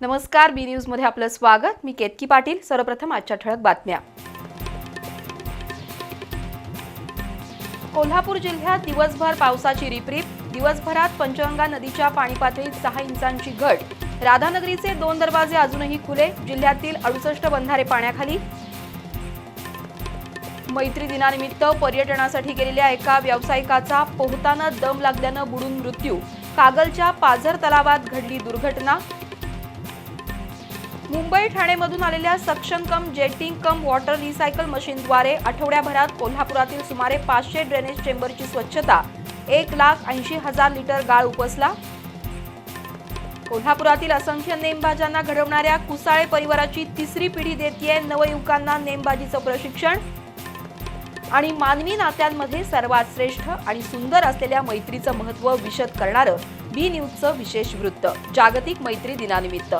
नमस्कार बी न्यूजमध्ये आपलं स्वागत. मी केतकी पाटील. सर्वप्रथम आजच्या ठळक बातम्या. कोल्हापूर जिल्ह्यात दिवसभर पावसाची रिपरिप. दिवसभरात पंचगंगा नदीच्या पाणी पातळीत सहा इंचांची घट. राधानगरीचे दोन दरवाजे अजूनही खुले. जिल्ह्यातील अडुसष्ट बंधारे पाण्याखाली. मैत्री दिनानिमित्त पर्यटनासाठी गेलेल्या एका व्यावसायिकाचा पोहताना दम लागल्यानं बुडून मृत्यू. कागलच्या पाझर तलावात घडली दुर्घटना. मुंबई ठाणेमधून आलेल्या suction cum jetting cum water recycle मशीनद्वारे आठवड्याभरात कोल्हापुरातील सुमारे पाचशे ड्रेनेज चेंबरची स्वच्छता एक लाख ऐंशी हजार लिटर गाळ उपसला. कोल्हापुरातील असंख्य नेमबाजांना घडवणाऱ्या कुसाळे परिवाराची तिसरी पिढी देतीये नवयुवकांना नेमबाजीचं प्रशिक्षण. आणि मानवी नात्यांमध्ये सर्वात श्रेष्ठ आणि सुंदर असलेल्या मैत्रीचं महत्त्व विशद करणारं बी न्यूजचं विशेष वृत्त जागतिक मैत्री दिनानिमित्त.